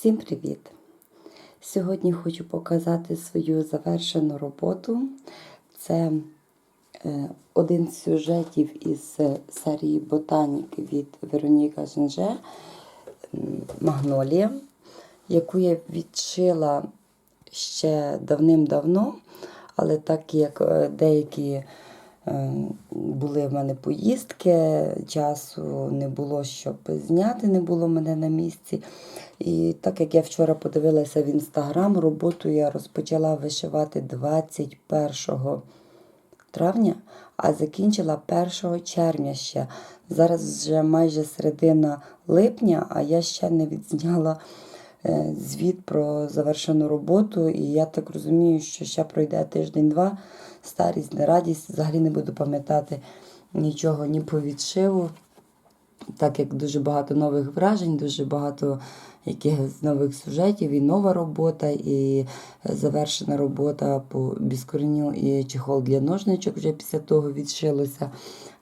Всім привіт! Сьогодні хочу показати свою завершену роботу. Це е, один з сюжетів із серії Ботанік від Вероніка Женже Магнолія, яку я відшила ще давним-давно, але так як е, деякі е, були в мене поїздки, часу не було, щоб зняти, не було мене на місці. І так як я вчора подивилася в інстаграм, роботу я розпочала вишивати 21 травня, а закінчила 1 червня ще. Зараз вже майже середина липня, а я ще не відзняла е, звіт про завершену роботу. І я так розумію, що ще пройде тиждень-два, старість, не радість. Взагалі не буду пам'ятати нічого ні по відшиву, так як дуже багато нових вражень, дуже багато якихось нових сюжетів, і нова робота, і завершена робота по біскореню і чехол для ножничок вже після того відшилося.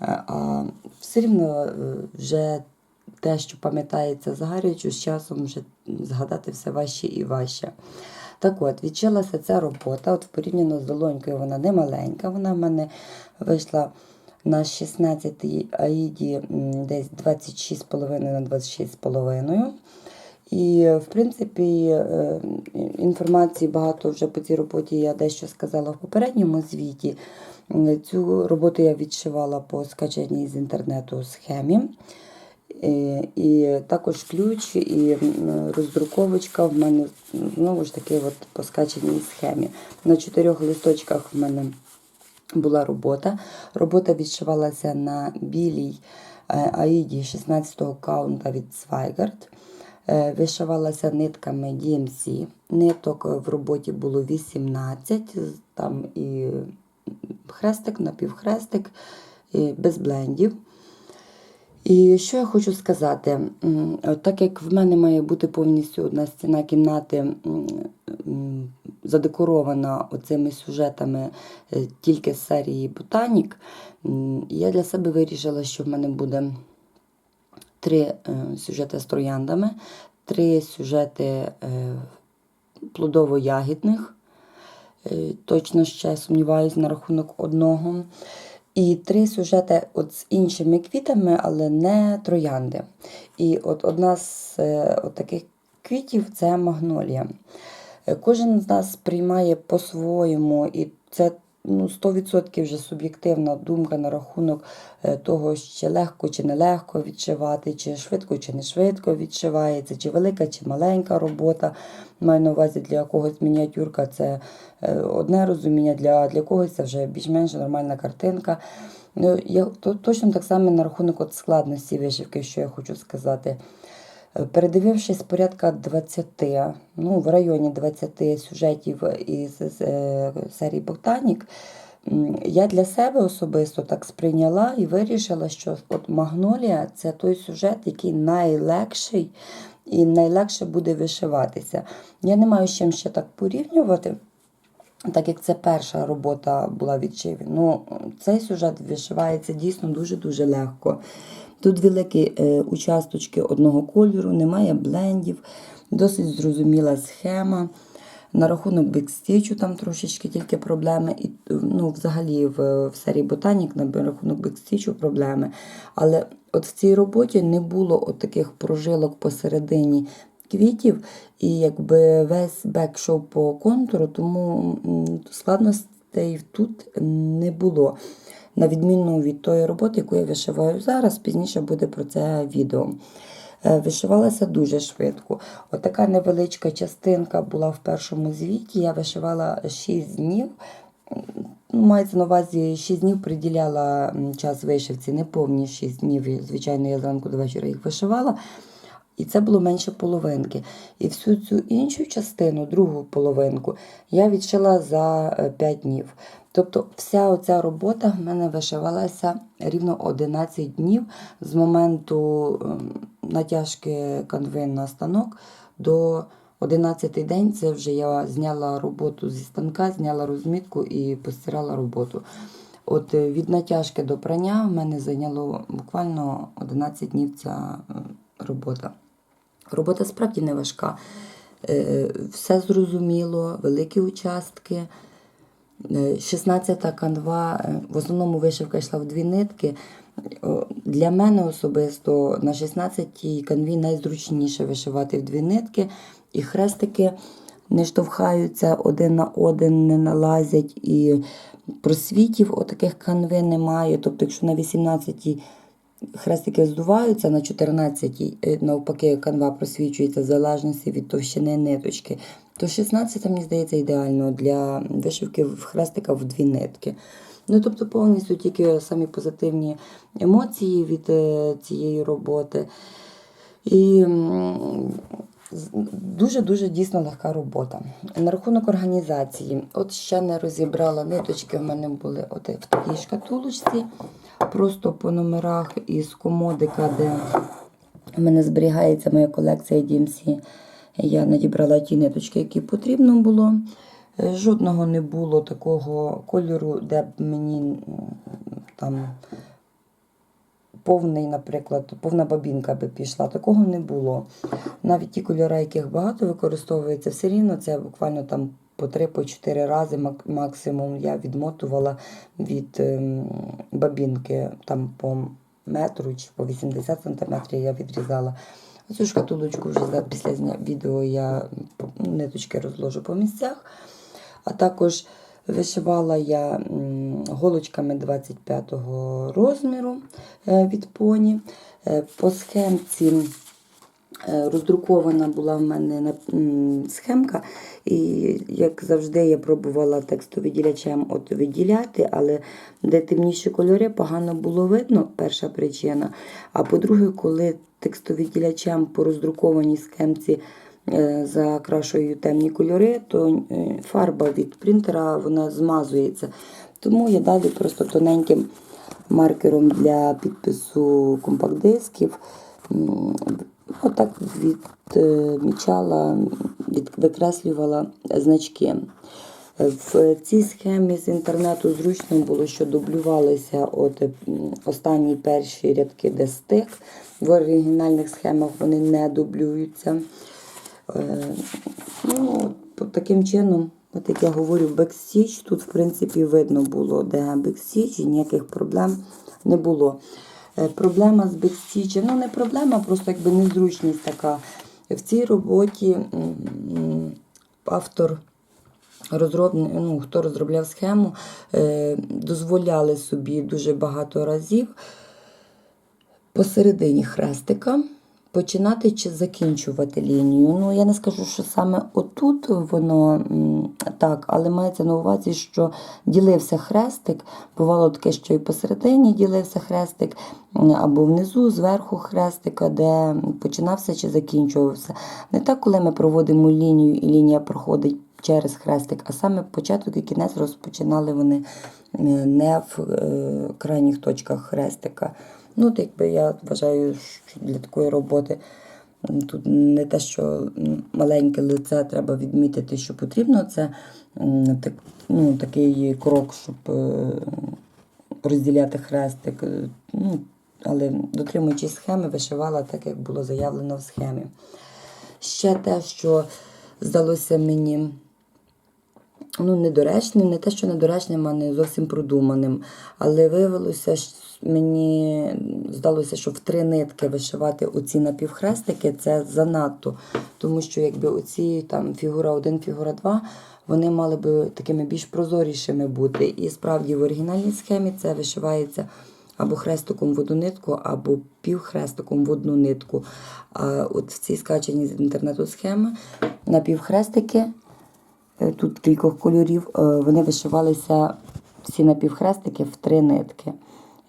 Е, А все рівно е, вже те, що пам'ятається згарячу, з часом вже згадати все важче і важче. Так от, відчилася ця робота. От порівняно з долонькою вона не маленька. Вона в мене вийшла на 16 аїді десь 26,5 на 26,5. І, в принципі, е, інформації багато вже по цій роботі я дещо сказала в попередньому звіті. Цю роботу я відшивала по скачаній з інтернету схемі. І, і також ключ і роздруковочка в мене знову ж таки от по скачаній схемі. На чотирьох листочках в мене була робота. Робота відшивалася на білій е, аїді 16-го каунта від Zweigart. Е, Вишивалася нитками DMC. Ниток в роботі було 18, там і хрестик, напівхрестик, і без блендів. І що я хочу сказати? Так як в мене має бути повністю одна стіна кімнати задекорована оцими сюжетами е, тільки з серії Ботанік, я для себе вирішила, що в мене буде три е, сюжети з трояндами, три сюжети е, плодово-ягідних. Точно ще сумніваюся на рахунок одного. І три сюжети от з іншими квітами, але не троянди. І от одна з е, от таких квітів це магнолія. Е, Кожен з нас приймає по-своєму, і це ну, 100% вже суб'єктивна думка на рахунок е, того, чи легко чи нелегко відшивати, чи швидко чи не швидко відшивається, чи велика, чи маленька робота. Маю на увазі для когось мініатюрка це е, одне розуміння, для, для когось це вже більш-менш нормальна картинка. Ну, я, то, точно так само на рахунок от складності вишивки, що я хочу сказати. Передивившись порядка 20, ну, в районі 20 сюжетів із е, серії Ботанік, я для себе особисто так сприйняла і вирішила, що от Магнолія це той сюжет, який найлегший і найлегше буде вишиватися. Я не маю з чим ще так порівнювати. Так як це перша робота була відшиві, ну цей сюжет вишивається дійсно дуже-дуже легко. Тут великі е, участочки одного кольору, немає блендів, досить зрозуміла схема. На рахунок бекстічу там трошечки тільки проблеми. І, ну, взагалі в, в серії Ботанік на рахунок бекстічу проблеми. Але от в цій роботі не було от таких прожилок посередині квітів, і якби весь бек йшов по контуру, тому складностей тут не було. На відміну від тої роботи, яку я вишиваю зараз, пізніше буде про це відео. Е, Вишивалася дуже швидко. Отака невеличка частинка була в першому звіті. Я вишивала 6 днів. Ну, Мається на увазі 6 днів приділяла час вишивці, не повні 6 днів. Звичайно, я зранку до вечора їх вишивала. І це було менше половинки. І всю цю іншу частину, другу половинку, я відшила за 5 днів. Тобто вся оця робота в мене вишивалася рівно 11 днів з моменту ем, натяжки канви на станок до 11 день. Це вже я зняла роботу зі станка, зняла розмітку і постирала роботу. От е, від натяжки до прання в мене зайняло буквально 11 днів ця е, робота. Робота справді не важка. Е, Все зрозуміло, великі участки. Е, 16-та канва, е, в основному вишивка йшла в дві нитки. Для мене особисто на 16-й канві найзручніше вишивати в дві нитки, і хрестики не штовхаються один на один, не налазять, і просвітів отаких канви немає. Тобто, якщо на 18-й хрестики здуваються, на 14-й е, навпаки канва просвічується в залежності від товщини ниточки, то 16 мені здається ідеально для вишивки в хрестика в дві нитки. Ну, тобто повністю тільки самі позитивні емоції від е, цієї роботи. І дуже-дуже дійсно легка робота. На рахунок організації, от ще не розібрала ниточки, в мене були от в такій шкатулочці, просто по номерах із комодика, де в мене зберігається моя колекція DMC. Я надібрала ті ниточки, які потрібно було. Е, Жодного не було такого кольору, де б мені там повний, наприклад, повна бабінка би пішла. Такого не було. Навіть ті кольори, яких багато використовується, все рівно це буквально там по 3-4 рази максимум я відмотувала від ем, бабінки там по метру чи по 80 сантиметрів я відрізала. Оцю шкатулочку вже після відео я ниточки розложу по місцях. А також вишивала я голочками 25-го розміру е, від поні. Е, По схемці е, роздрукована була в мене схемка, і як завжди я пробувала текстовиділячем от виділяти, але де темніші кольори погано було видно, перша причина. А по-друге, коли текстовиділячем по роздрукованій схемці е, закрашую темні кольори, то е, фарба від принтера вона змазується. Тому я далі просто тоненьким маркером для підпису компакт-дисків отак відмічала, від, викреслювала значки. В цій схемі з інтернету зручно було, що дублювалися от останні перші рядки, де стик. В оригінальних схемах вони не дублюються. Е, Ну, таким чином, от як я говорю, бекстіч, тут, в принципі, видно було, де бекстіч, і ніяких проблем не було. Е, Проблема з бекстічем, ну не проблема, просто якби незручність така. В цій роботі автор розробник, ну, хто розробляв схему, е, дозволяли собі дуже багато разів посередині хрестика починати чи закінчувати лінію. Ну, я не скажу, що саме отут воно так, але мається на увазі, що ділився хрестик. Бувало таке, що і посередині ділився хрестик, або внизу, зверху хрестика, де починався чи закінчувався. Не так, коли ми проводимо лінію і лінія проходить через хрестик, а саме початок і кінець розпочинали вони е, не в е, крайніх точках хрестика. Ну, от якби я вважаю, що для такої роботи тут не те, що маленьке лице треба відмітити, що потрібно. Це так, ну, такий крок, щоб е, розділяти хрестик. Ну, але дотримуючись схеми, вишивала так, як було заявлено в схемі. Ще те, що здалося мені ну, недоречним, не те, що недоречним, а не зовсім продуманим. Але виявилося, що мені здалося, що в три нитки вишивати оці напівхрестики це занадто. Тому що якби оці там фігура 1, фігура 2, вони мали би такими більш прозорішими бути. І справді в оригінальній схемі це вишивається або хрестиком в одну нитку, або півхрестиком в одну нитку. А от в цій скачаній з інтернету схеми напівхрестики Е, тут кількох кольорів, е, вони вишивалися всі напівхрестики в три нитки.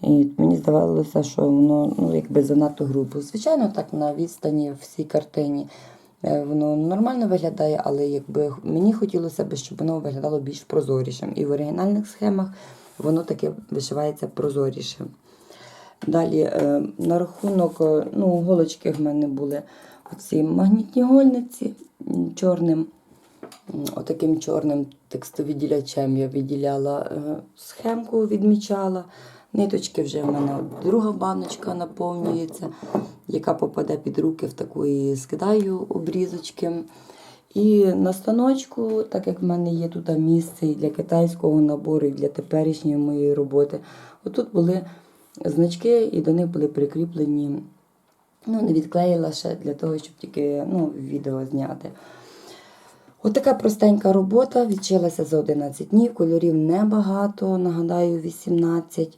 І мені здавалося, що воно ну, якби занадто грубо. Звичайно, так на відстані в цій картині е, воно нормально виглядає, але якби мені хотілося б, щоб воно виглядало більш прозорішим. І в оригінальних схемах воно таке вишивається прозорішим. Далі, е, на рахунок, е, ну, голочки в мене були оці магнітні гольниці чорним. Отаким чорним текстовідділячем я відділяла е, схемку, відмічала. Ниточки вже в мене друга баночка наповнюється, яка попаде під руки в таку і скидаю обрізочки. І на станочку, так як в мене є тут місце і для китайського набору, і для теперішньої моєї роботи, отут були значки, і до них були прикріплені. Ну, не відклеїла ще для того, щоб тільки ну, відео зняти. Отака простенька робота, відчилася за 11 днів, кольорів небагато, нагадаю, 18.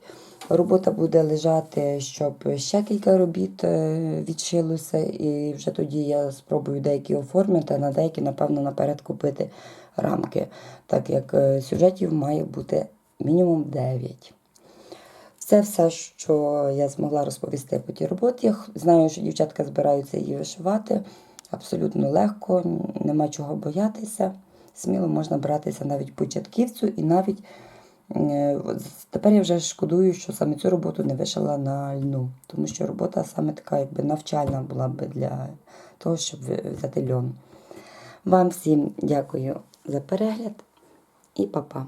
Робота буде лежати, щоб ще кілька робіт е, відшилося, і вже тоді я спробую деякі оформити, а на деякі, напевно, наперед купити рамки, так як е, сюжетів має бути мінімум 9. Це все, що я змогла розповісти по тій роботі. Знаю, що дівчатка збираються її вишивати. Абсолютно легко, нема чого боятися. Сміло можна братися навіть початківцю і навіть е, тепер я вже шкодую, що саме цю роботу не вишила на льну, тому що робота саме така якби навчальна була би для того, щоб взяти льон. Вам всім дякую за перегляд і па-па.